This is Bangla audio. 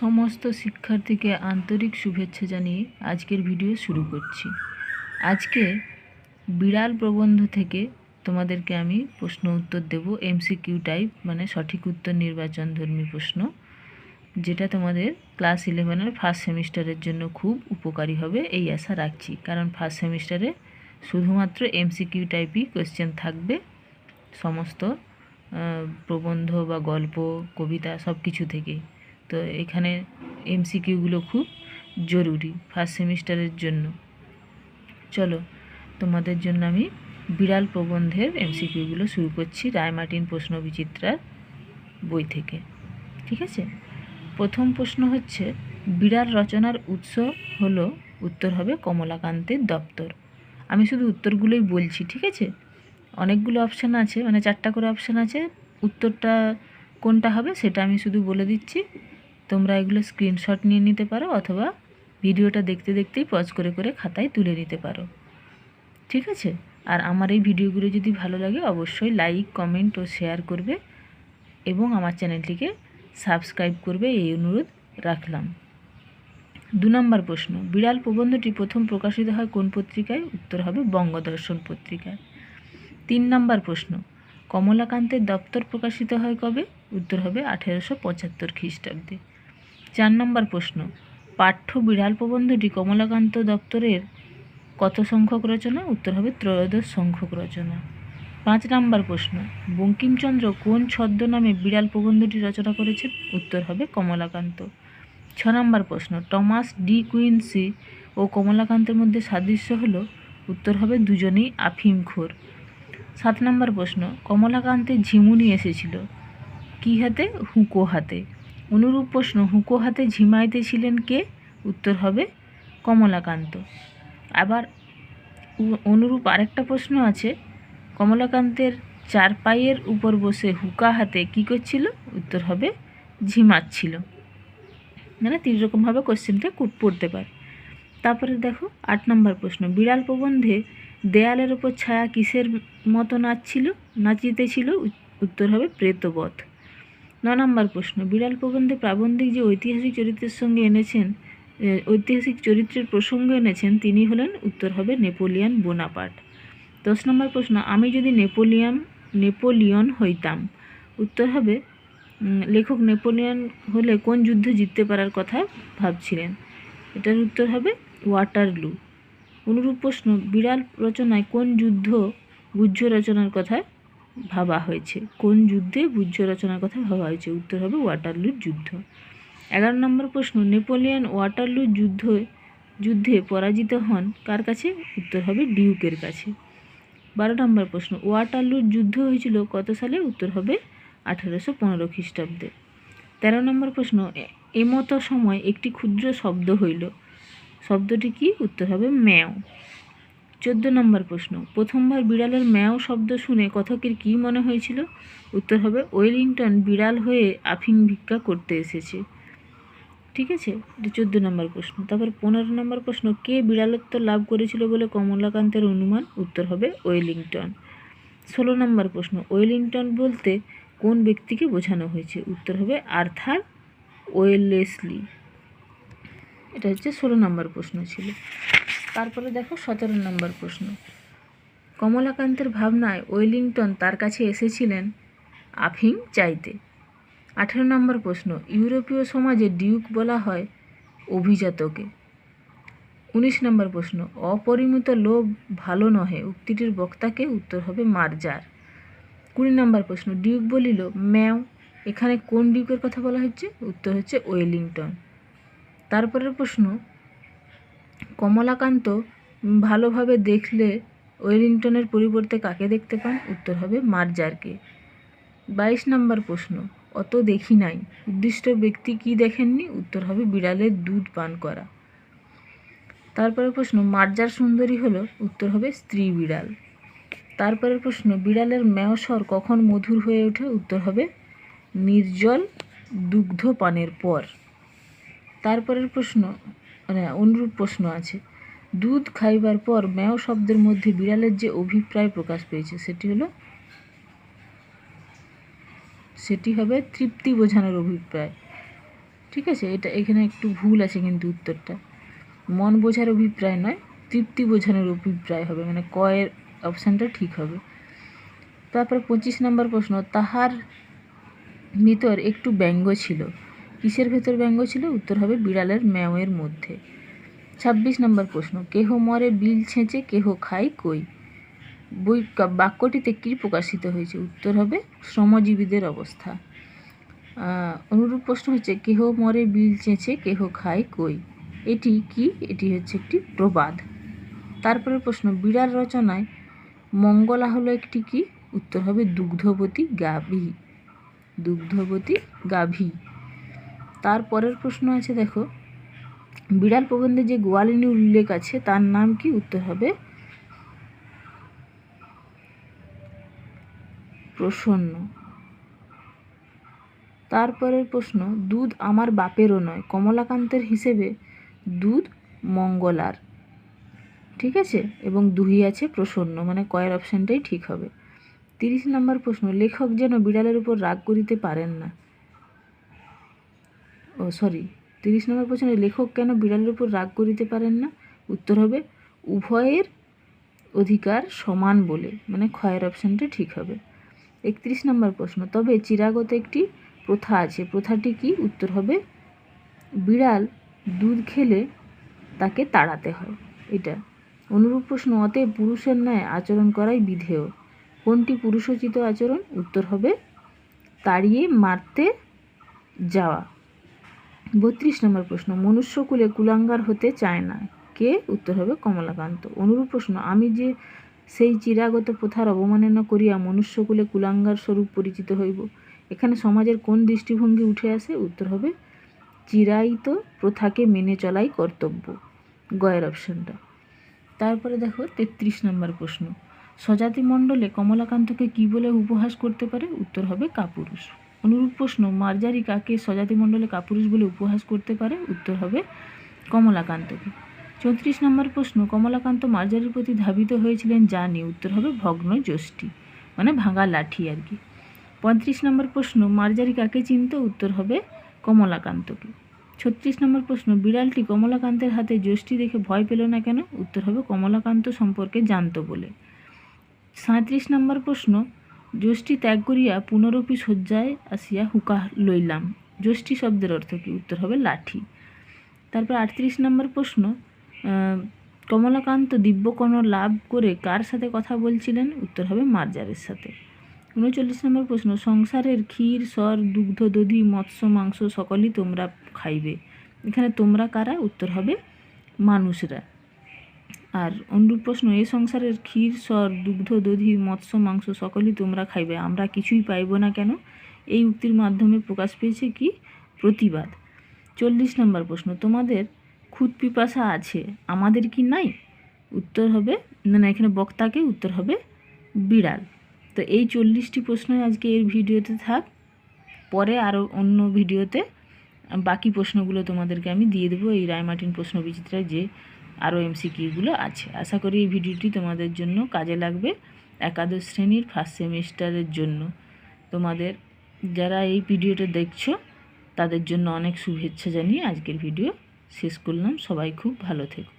সমস্ত শিক্ষার্থীকে আন্তরিক শুভেচ্ছা জানিয়ে আজকের ভিডিও শুরু করছি। আজকে বিড়াল প্রবন্ধ থেকে তোমাদেরকে আমি প্রশ্ন উত্তর দেব। এমসিকিউ টাইপ মানে সঠিক উত্তর, নির্বাচন ধর্মী প্রশ্ন, যেটা তোমাদের ক্লাস ইলেভেনের ফার্স্ট সেমিস্টারের জন্য খুব উপকারী হবে, এই আশা রাখছি। কারণ ফার্স্ট সেমিস্টারে শুধুমাত্র এমসিকিউ টাইপই কোয়েশ্চেন থাকবে। সমস্ত প্রবন্ধ বা গল্প, কবিতা সব কিছু থেকেই। তো এখানে এমসিকিউগুলো খুব জরুরি ফার্স্ট সেমিস্টারের জন্য। চলো, তোমাদের জন্য আমি বিড়াল প্রবন্ধের এমসিকিউগুলো শুরু করছি রায় মার্টিন প্রশ্ন বিচিত্রার বই থেকে, ঠিক আছে? প্রথম প্রশ্ন হচ্ছে, বিড়াল রচনার উৎস হলো, উত্তর হবে কমলাকান্তের দপ্তর। আমি শুধু উত্তরগুলোই বলছি, ঠিক আছে? অনেকগুলো অপশান আছে মানে চারটা করে অপশান আছে, উত্তরটা কোনটা হবে সেটা আমি শুধু বলে দিচ্ছি। তোমরা এগুলো স্ক্রিনশট নিয়ে নিতে পারো অথবা ভিডিওটা দেখতে দেখতেই পজ করে করে খাতায় তুলে নিতে পারো। ঠিক আছে? আর আমার এই ভিডিওগুলো যদি ভালো লাগে অবশ্যই লাইক কমেন্ট ও শেয়ার করবে এবং আমার চ্যানেলটিকে সাবস্ক্রাইব করবে এই অনুরোধ রাখলাম। দু নম্বর প্রশ্ন, বিড়াল প্রবন্ধটি প্রথম প্রকাশিত হয় কোন পত্রিকায়? উত্তর হবে বঙ্গদর্শন পত্রিকায়। তিন নম্বর প্রশ্ন, কমলাকান্তের দপ্তর প্রকাশিত হয় কবে? উত্তর হবে আঠেরোশো পঁচাত্তর খ্রিস্টাব্দে। চার নম্বর প্রশ্ন, পাঠ্য বিড়াল প্রবন্ধটি কমলাকান্ত দপ্তরের কত সংখ্যক রচনা? উত্তর হবে ত্রয়োদশ সংখ্যক রচনা। পাঁচ নম্বর প্রশ্ন, বঙ্কিমচন্দ্র কোন ছদ্মনামে বিড়াল প্রবন্ধটি রচনা করেছে উত্তর হবে কমলাকান্ত। ছ নম্বর প্রশ্ন, টমাস ডি কুইন্সি ও কমলাকান্তের মধ্যে সাদৃশ্য হলো? উত্তর হবে দুজনেই আফিমখোর সাত নম্বর প্রশ্ন কমলাকান্তের ঝিমুনি এসেছিল, কী হাতে? হুঁকো হাতে। অনুরূপ প্রশ্ন হুঁকো হাতে ঝিমাইতেছিলেন কে? উত্তর হবে, কমলাকান্ত। আবার অনুরূপ আরেকটা প্রশ্ন আছে, কমলাকান্তের চার পায়ের উপর বসে হুকা হাতে কী করছিল? উত্তর হবে, ঝিমাচ্ছিল। মানে তিন রকমভাবে কোশ্চেনটা কুট পড়তে পারে। তারপরে দেখো, আট নম্বর প্রশ্ন, বিড়াল প্রবন্ধে দেয়ালের ওপর ছায়া কিসের মতো নাচছিল? নাচিতেছিল, উত- উত্তর হবে, প্রেতবধ। ন নম্বর প্রশ্ন, বিড়াল প্রবন্ধে প্রাবন্ধিক যে ঐতিহাসিক চরিত্রের সঙ্গে এনেছেন ঐতিহাসিক চরিত্রের প্রসঙ্গ এনেছেন, তিনি হলেন উত্তর হবে নেপোলিয়ান বোনাপাট দশ নম্বর প্রশ্ন, আমি যদি নেপোলিয়ান নেপোলিয়ন হইতাম, উত্তর হবে লেখক নেপোলিয়ন হলে কোন যুদ্ধ জিততে পারার কথা ভাবছিলেন? এটার উত্তর হবে ওয়াটারলু। অনুরূপ প্রশ্ন, বিড়াল রচনায় কোন যুদ্ধ, গুহ্য রচনার কথা ভাবা হয়েছে। কোন যুদ্ধে গুহ্য রচনার কথা ভাবা হয়েছে? উত্তর হবে ওয়াটারলুর যুদ্ধ। এগারো নম্বর প্রশ্ন, নেপোলিয়ন ওয়াটারলুর যুদ্ধ, যুদ্ধে পরাজিত হন কার কাছে? উত্তর হবে ডিউকের কাছে। বারো নম্বর প্রশ্ন, ওয়াটারলুর যুদ্ধ হয়েছিল কত সালে? উত্তর হবে আঠেরোশো পনেরো খ্রিস্টাব্দে। তেরো নম্বর প্রশ্ন, এমতো সময় একটি ক্ষুদ্র শব্দ হইল। শব্দটি কি? উত্তর হবে ম্যাও। চোদ্দ নম্বর প্রশ্ন। প্রথমবার বিড়ালের ম্যাও শব্দ শুনে কথকের কী মনে হয়েছিল? উত্তর হবে, ওয়েলিংটন বিড়াল হয়ে আফিং ভিক্ষা করতে এসেছে। ঠিক আছে, এটা চোদ্দ নম্বর প্রশ্ন। তারপর পনেরো নম্বর প্রশ্ন, কে বিড়ালত্ব লাভ করেছিল বলে কমলাকান্তের অনুমান? উত্তর হবে, ওয়েলিংটন। ষোলো নম্বর প্রশ্ন, ওয়েলিংটন বলতে কোন ব্যক্তিকে বোঝানো হয়েছে? উত্তর হবে, আর্থার ওয়েলেসলি। এটা হচ্ছে ষোলো নম্বর প্রশ্ন ছিল। তারপরে দেখো সতেরো নম্বর প্রশ্ন। কমলাকান্তের ভাবনায় ওয়েলিংটন তার কাছে এসেছিলেন আফিং চাইতে। আঠেরো নম্বর প্রশ্ন, ইউরোপীয় সমাজে ডিউক বলা হয় অভিজাতকে। উনিশ নম্বর প্রশ্ন, অপরিমিত লোভ ভালো নহে, উক্তিটির বক্তাকে উত্তর হবে মার্জার। কুড়ি নম্বর প্রশ্ন, ডিউক বলিল, ম্যাও, এখানে কোন ডিউকের কথা বলা হচ্ছে? উত্তর হচ্ছে ওয়েলিংটন। তারপরের প্রশ্ন কমলাকান্ত ভালোভাবে দেখলে ওয়েলিংটনের পরিবর্তে কাকে দেখতে পান? উত্তর হবে মার্জারকে। বাইশ নম্বর প্রশ্ন, অত দেখি নাই। উদ্দিষ্ট ব্যক্তি কি দেখেননি? উত্তর হবে বিড়ালের দুধ পান করা। তারপরে প্রশ্ন, মার্জার সুন্দরী হলো? উত্তর হবে স্ত্রী বিড়াল। তারপরের প্রশ্ন, বিড়ালের মেয়সর কখন মধুর হয়ে ওঠে? উত্তর হবে নির্জল দুগ্ধ পানের পর। তারপরের প্রশ্ন মানে অনুরূপ প্রশ্ন আছে। দুধ খাইবার পর ম্যাও শব্দের মধ্যে বিড়ালের যে অভিপ্রায় প্রকাশ পেয়েছে, সেটি হলো, সেটি হবে তৃপ্তি বোঝানোর অভিপ্রায়। ঠিক আছে? এটা এখানে একটু ভুল আছে কিন্তু উত্তরটা। মন বোঝার অভিপ্রায় নয়, তৃপ্তি বোঝানোর অভিপ্রায় হবে। মানে কয়ের অপশানটা ঠিক হবে। তারপরে পঁচিশ নম্বর প্রশ্ন, তাহার ভিতর একটু ব্যঙ্গ ছিল। কিসের ভেতর ব্যঙ্গ ছিল? উত্তর হবে বিড়ালের ম্যাওয়ের মধ্যে। ছাব্বিশ নম্বর প্রশ্ন, কেহ মরে বিল ছেঁচে, কেহ খায় কই? বই, বাক্যটিতে কী প্রকাশিত হয়েছে? উত্তর হবে শ্রমজীবীদের অবস্থা। অনুরূপ প্রশ্ন হচ্ছে, কেহ মরে বিল চেঁচে কেহ খায় কই? এটি কি? এটি হচ্ছে একটি প্রবাদ। তারপরে প্রশ্ন, বিড়াল রচনায় মঙ্গলা হলো একটি কি? উত্তর হবে দুগ্ধবতী গাভী। দুগ্ধবতী গাভী। তারপরের প্রশ্ন আছে, দেখো। বিড়াল প্রবন্ধে যে গোয়ালিনী উল্লেখ আছে, তার নাম কি? উত্তর হবে প্রসন্ন। তারপরের প্রশ্ন, দুধ আমার বাপেরও নয়, কমলাকান্তের হিসেবে দুধ মঙ্গলার। ঠিক আছে? এবং দুহি আছে প্রসন্ন মানে কয়ের অপশানটাই ঠিক হবে। তিরিশ নম্বর প্রশ্ন, লেখক যেন বিড়ালের উপর রাগ করিতে পারেন না। ও সরি তিরিশ নম্বর প্রশ্ন, লেখক কেন বিড়ালের উপর রাগ করিতে পারেন না? উত্তর হবে, উভয়ের অধিকার সমান বলে মানে ক্ষয়ের অপশানটা ঠিক হবে। একত্রিশ নম্বর প্রশ্ন, তবে চিরাগত একটি প্রথা আছে, প্রথাটি কি? উত্তর হবে, বিড়াল দুধ খেলে তাকে তাড়াতে হয়। এটা অনুরূপ প্রশ্ন, অতএব পুরুষের ন্যায় আচরণ করাই বিধেয়। কোনটি পুরুষোচিত আচরণ? উত্তর হবে, তাড়িয়ে মারতে যাওয়া। বত্রিশ নম্বর প্রশ্ন, মনুষ্যকুলে কুলাঙ্গার হতে চায় না। কে? উত্তর হবে কমলাকান্ত। অনুরূপ প্রশ্ন, আমি যে সেই চিরাগত প্রথার অবমাননা করিয়া মনুষ্যকুলে কুলাঙ্গার স্বরূপ পরিচিত হইব, এখানে সমাজের কোন দৃষ্টিভঙ্গি উঠে আসে? উত্তর হবে, চিরায়িত প্রথাকে মেনে চলাই কর্তব্য। গয়ের অপশনটা। তারপরে দেখো তেত্রিশ নম্বর প্রশ্ন স্বজাতি মণ্ডলে কমলাকান্তকে কি বলে উপহাস করতে পারে? উত্তর হবে কাপুরুষ। অনুরূপ প্রশ্ন মার্জারি কাকে? স্বজাতি মণ্ডলে কাপুরুষ বলে উপহাস করতে পারে? উত্তর হবে, কমলাকান্তকে। চৌত্রিশ নম্বর প্রশ্ন, কমলাকান্ত মার্জারির প্রতি ধাবিত হয়েছিলেন জানি উত্তর হবে, ভগ্ন যষ্টি মানে ভাঙা লাঠি আর কি। পঁয়ত্রিশ নম্বর প্রশ্ন মার্জারি কাকে চিনত? উত্তর হবে, কমলাকান্তকে। ছত্রিশ নম্বর প্রশ্ন, বিড়ালটি কমলাকান্তের হাতে যষ্টি দেখে ভয় পেল না কেন? উত্তর হবে, কমলাকান্ত সম্পর্কে জানত বলে। সাঁত্রিশ নম্বর প্রশ্ন যষ্টি ত্যাগ করিয়া পুনরপি শয্যায় আসিয়া হুকা লইলাম। যষ্টি শব্দের অর্থ কী? উত্তর হবে লাঠি। তারপর আটত্রিশ নম্বর প্রশ্ন কমলাকান্ত দিব্যকর্ণ লাভ করে কার সাথে কথা বলছিলেন? উত্তর হবে মার্জারের সাথে। উনচল্লিশ নম্বর প্রশ্ন, সংসারের ক্ষীর সর দুগ্ধ, দধি, মৎস্য, মাংস সকলই তোমরা খাইবে। এখানে তোমরা কারা? উত্তর হবে মানুষরা। আর অনুরূপ প্রশ্ন এই সংসারের ক্ষীর সর দুগ্ধ, দধি, মৎস্য, মাংস সকলই তোমরা খাইবে, আমরা কিছুই পাইব না কেন? এই উক্তির মাধ্যমে প্রকাশ পেয়েছে কি? প্রতিবাদ। চল্লিশ নম্বর প্রশ্ন, তোমাদের খুদ পিপাসা আছে, আমাদের কি নাই? উত্তর হবে, না না, এখানে বক্তাকে উত্তর হবে, বিড়াল। তো এই চল্লিশটি প্রশ্নই আজকে এর ভিডিওতে থাক। পরে আরও অন্য ভিডিওতে বাকি প্রশ্নগুলো তোমাদেরকে আমি দিয়ে দেবো। এই রায়মার্টিন প্রশ্ন বিচিত্রায় যে আরও এমসিকিউগুলো আছে। আশা করি এই ভিডিওটি তোমাদের জন্য কাজে লাগবে একাদশ শ্রেণির ফার্স্ট সেমিস্টারের জন্য। তোমাদের যারা এই ভিডিওটা দেখছ, তাদের জন্য অনেক শুভেচ্ছা জানিয়ে আজকের ভিডিও শেষ করলাম। সবাই খুব ভালো থেকো।